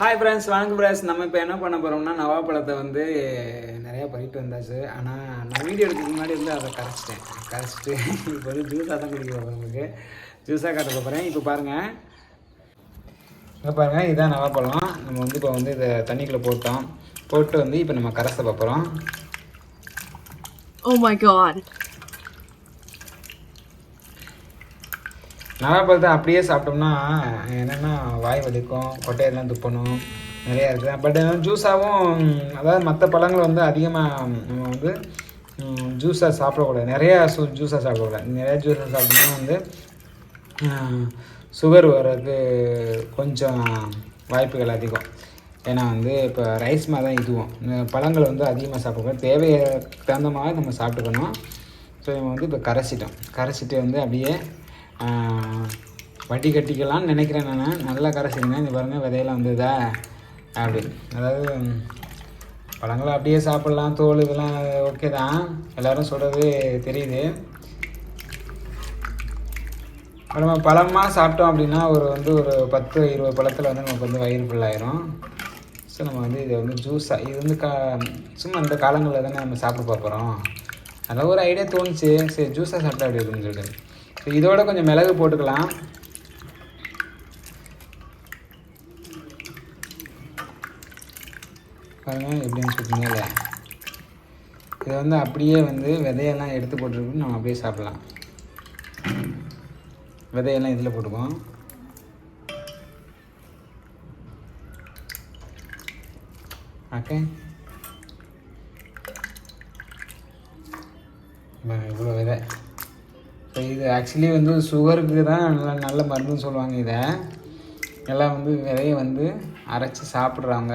Hi friends வணக்கம் friends நம்ம இப்போ என்ன பண்ண போகிறோம்னா நவாப்பழத்தை வந்து நிறையா பறிட்டு வந்தாச்சு. ஆனால் நான் வீடியோ எடுக்கிறதுக்கு முன்னாடி வந்து அதை கரைச்சிட்டேன். கரைச்சிட்டு இப்போ வந்து ஜூஸாக தான் குடிக்க போகிறேன் உங்களுக்கு. ஜூஸாக காட்ட போகிறேன் இப்போ பாருங்கள் இப்போ பாருங்கள் இதுதான் நவாப்பழம். நம்ம வந்து இப்போ வந்து இதை தண்ணிக்குள்ளே போட்டோம். போட்டு வந்து இப்போ நம்ம கரைச பார்க்குறோம் Oh my god. நவாப்பழத்தை அப்படியே சாப்பிட்டோம்னா என்னென்னா வாய் வலிக்கும் கொட்டையெல்லாம் துப்பணும் நிறையா இருக்குது. பட் ஜூஸாகவும் அதாவது மற்ற பழங்கள் வந்து அதிகமாக நம்ம வந்து ஜூஸாக சாப்பிடக்கூடாது. நிறையா சூ ஜூஸாக சாப்பிடக்கூடாது. நிறையா ஜூஸாக சாப்பிட்டோம்னா வந்து சுகர் வர்றதுக்கு கொஞ்சம் வாய்ப்புகள் அதிகம். ஏன்னா வந்து இப்போ ரைஸ் மாதிரி தான் இதுவும் பழங்கள் வந்து அதிகமாக சாப்பிடக்கூடாது. தேவையை தகுந்த மாதிரி நம்ம சாப்பிட்டுக்கணும். ஸோ நம்ம வந்து இப்போ கரைச்சிட்டோம். கரைச்சிட்டு வந்து அப்படியே வட்டி கட்டிக்கலாம்னு நினைக்கிறேன் நான். நல்லா கரைச்சிருங்க இந்த பாருங்கள் விதையெல்லாம் வந்ததா? அப்படி. அதாவது பழங்களை அப்படியே சாப்பிட்லாம். தோல் இதெல்லாம் ஓகே தான். எல்லோரும் சொல்கிறது தெரியுது. இப்போ நம்ம பழமாக சாப்பிட்டோம் அப்படின்னா ஒரு வந்து ஒரு பத்து இருபது பழத்தில் வந்து நமக்கு வந்து வயிறு ஃபுல்லாயிரும் ஸோ நம்ம வந்து இதை வந்து ஜூஸாக இது வந்து கா சும்மா இந்த காலங்களில் தானே நம்ம சாப்பிட பார்க்குறோம் அதில் ஒரு ஐடியா தோணுச்சு. சரி ஜூஸாக சாப்பிட்டா அப்படி இருக்குன்னு சொல்லிட்டு. இதோட கொஞ்சம் மிளகு போட்டுக்கலாம். பாருங்கள் எப்படின்னு சொல்லிட்டீங்கல்ல இதை வந்து அப்படியே வந்து விதையெல்லாம் எடுத்து போட்டுருக்கு நம்ம அப்படியே சாப்பிட்லாம். விதையெல்லாம் இதில் போட்டுக்குவோம். ஓகே ஆக்சுவலி வந்து சுகருக்கு தான் நல்ல நல்ல மருந்துன்னு சொல்லுவாங்க இதை. எல்லாம் வந்து விதையை வந்து அரைச்சி சாப்பிட்றாங்க.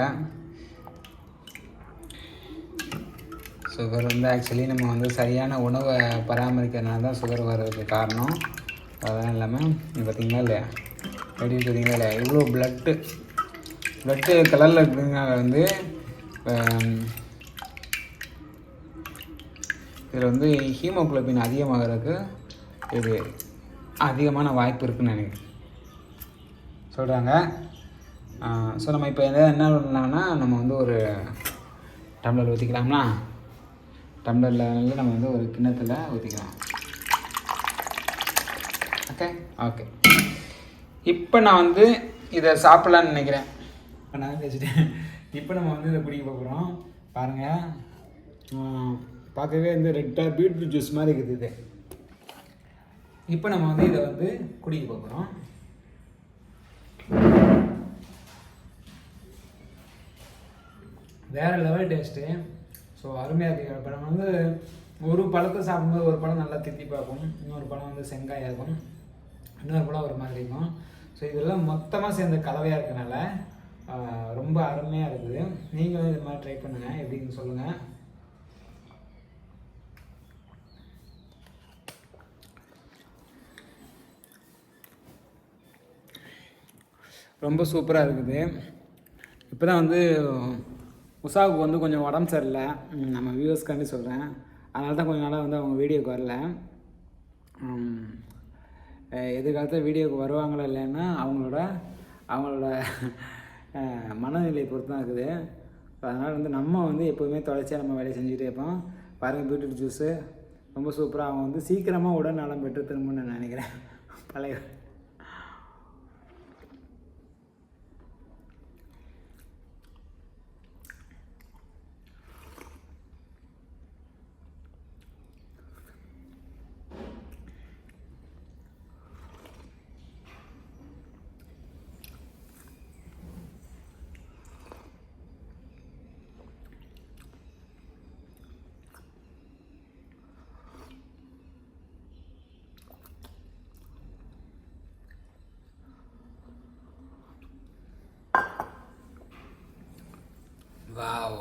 சுகர் வந்து ஆக்சுவலி நம்ம வந்து சரியான உணவை பராமரிக்கிறதுனால தான் சுகர் வர்றதுக்கு காரணம். அதெல்லாம் இல்லாமல் இது பார்த்தீங்களா இல்லையா? எப்படி பார்த்தீங்களா இல்லையா? இவ்வளோ ப்ளட்டு ப்ளட்டு கலரில் இருக்கிறதுனால வந்து இதில் வந்து ஹீமோகுளோபின் அதிகமாகிறதுக்கு இது அதிகமான வாய்ப்பு இருக்குன்னு நினைக்கிறேன். சொல்கிறாங்க ஸோ நம்ம இப்போ என்ன என்ன பண்ணலாம்னா நம்ம வந்து ஒரு டம்ளர் ஊற்றிக்கலாம்னா டம்ளரில் நம்ம வந்து ஒரு கிண்ணத்தில் ஊற்றிக்கலாம் ஓகே ஓகே இப்போ நான் வந்து இதை சாப்பிட்லான்னு நினைக்கிறேன். இப்போ நான் வச்சுட்டேன் இப்போ நம்ம வந்து இதை குடிக்க போகிறோம் பாருங்கள் பார்க்கவே இந்த ரெட்டாக பீட்ரூட் ஜூஸ் மாதிரி இருக்குது இது. இப்போ நம்ம வந்து இதை வந்து குடிக்க போகிறோம் வேறு லெவல் டேஸ்ட்டு ஸோ அருமையாக இருக்குது இப்போ நம்ம வந்து ஒரு பழத்தை சாப்பிடும்போது ஒரு பழம் நல்லா தித்தி பார்க்கும் இன்னொரு பழம் வந்து செங்காயாக இருக்கும். இன்னொரு பழம் ஒரு மாதிரி இருக்கும். ஸோ இதெல்லாம் மொத்தமாக சேர்ந்த கலவையாக இருக்கனால ரொம்ப அருமையாக இருக்குது. நீங்களும் இது மாதிரி ட்ரை பண்ணுங்கள் எப்படின்னு சொல்லுங்கள் ரொம்ப சூப்பராக இருக்குது. இப்போ தான் வந்து உஷாவுக்கு வந்து கொஞ்சம் உடம்பு சரியில்லை. நம்ம வியூவர்ஸ்க்காண்டி சொல்கிறேன் அதனால தான் கொஞ்ச நாளாக வந்து அவங்க வீடியோக்கு வரல. எதிர்காலத்தில் வீடியோக்கு வருவாங்களா இல்லைன்னா அவங்களோட அவங்களோட மனநிலையை பொறுத்து தான் இருக்குது. அதனால் வந்து நம்ம வந்து எப்போவுமே தொடர்ச்சியாக நம்ம வேலையை செஞ்சுக்கிட்டே இருப்போம். பாருங்கள் பீட்ரூட் ஜூஸு ரொம்ப சூப்பராக அவங்க வந்து சீக்கிரமாக உடல் நலம் பெற்று திரும்பணும்னு நான் நினைக்கிறேன். பழைய வாவ்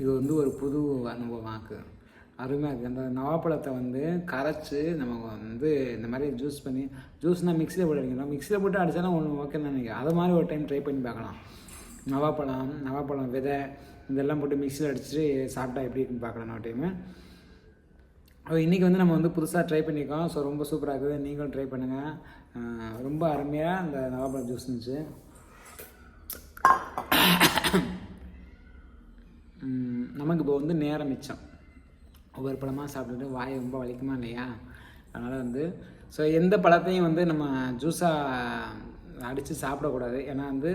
இது வந்து ஒரு புது அனுபவமாக்கு. அருமையாக இருக்குது அந்த நவாப்பழத்தை வந்து கரைச்சி நம்ம வந்து இந்த மாதிரி ஜூஸ் பண்ணி ஜூஸ்னால் மிக்சியில் போட்டு அடிக்கணும். மிக்சியில் போட்டு அடித்தாலும் ஒன்று ஓகேன்னு நினைக்கிறேன். அது மாதிரி ஒரு டைம் ட்ரை பண்ணி பார்க்கலாம். நவாப்பழம் நவாப்பழம் விதை இதெல்லாம் போட்டு மிக்சியில் அடிச்சுட்டு சாப்பிட்டா எப்படி இருக்குன்னு பார்க்கலாம் ஒரு டைமு இன்றைக்கி வந்து நம்ம வந்து புதுசாக ட்ரை பண்ணியிருக்கோம் ஸோ ரொம்ப சூப்பராக இருக்குது. நீங்களும் ட்ரை பண்ணுங்கள் ரொம்ப அருமையாக அந்த நவாப்பழம் ஜூஸ் இருந்துச்சு. நமக்கு இப்போ வந்து நேரம் மிச்சம். ஒவ்வொரு பழமாக சாப்பிட்டுட்டு வாய் ரொம்ப வலிக்குமா இல்லையா? அதனால் வந்து ஸோ எந்த பழத்தையும் வந்து நம்ம ஜூஸாக அடித்து சாப்பிடக்கூடாது. ஏன்னா வந்து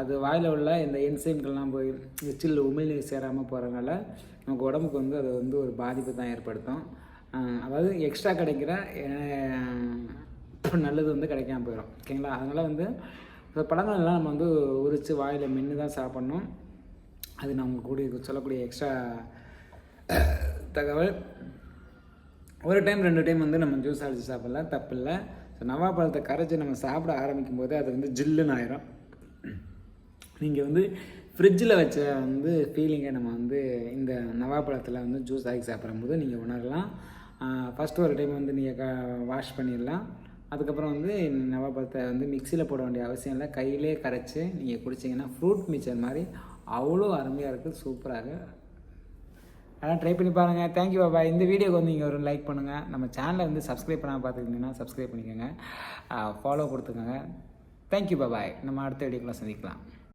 அது வாயில் உள்ள இந்த என்சைம்கள்லாம் போய் எச்சில் உமிழ்நீர் சேராமல் போகிறதுனால நமக்கு உடம்புக்கு வந்து அது வந்து ஒரு பாதிப்பு தான் ஏற்படுத்தும். அதாவது எக்ஸ்ட்ரா கிடைக்கிற நல்லது வந்து கிடைக்காம போயிடும் ஓகேங்களா? அதனால் வந்து இந்த பழங்கள்லாம் நம்ம வந்து உரித்து வாயில் மென்று தான் சாப்பிட்ணும். அது நான் உங்களுக்கு கூடிய சொல்லக்கூடிய எக்ஸ்ட்ரா தகவல். ஒரு டைம் ரெண்டு டைம் வந்து நம்ம ஜூஸ் அடித்து சாப்பிட்லாம். தப்பு இல்லை. ஸோ நவாப்பழத்தை கரைச்சி நம்ம சாப்பிட ஆரம்பிக்கும் போது அது வந்து ஜில்லுன்னு ஆயிரும். நீங்கள் வந்து ஃப்ரிட்ஜில் வச்ச வந்து ஃபீலிங்கை நம்ம வந்து இந்த நவாப்பழத்தில் வந்து ஜூஸ் ஆகி சாப்பிடும்போது நீங்கள் உணரலாம். ஃபஸ்ட்டு ஒரு டைம் வந்து நீங்கள் க வாஷ் பண்ணிடலாம். அதுக்கப்புறம் வந்து நவாப்பழத்தை வந்து மிக்சியில் போட வேண்டிய அவசியம் இல்லை. கையிலே கரைச்சி நீங்கள் குடிச்சிங்கன்னா ஃப்ரூட் மிக்சர் மாதிரி அவ்வளோ அருமையாக இருக்குது சூப்பராக. அதான் ட்ரை பண்ணி பாருங்கள் தேங்க்யூ பாபா. இந்த வீடியோக்கு வந்து நீங்கள் ஒரு லைக் பண்ணுங்கள் நம்ம சேனலை வந்து சப்ஸ்கிரைப் பண்ணாமல் பார்த்துக்கிட்டிங்கன்னா சப்ஸ்கிரைப் பண்ணிக்கோங்க. ஃபாலோ கொடுத்துக்கோங்க. தேங்க்யூ பாபாய் நம்ம அடுத்த வீடியோக்குள்ளே சந்திக்கலாம்.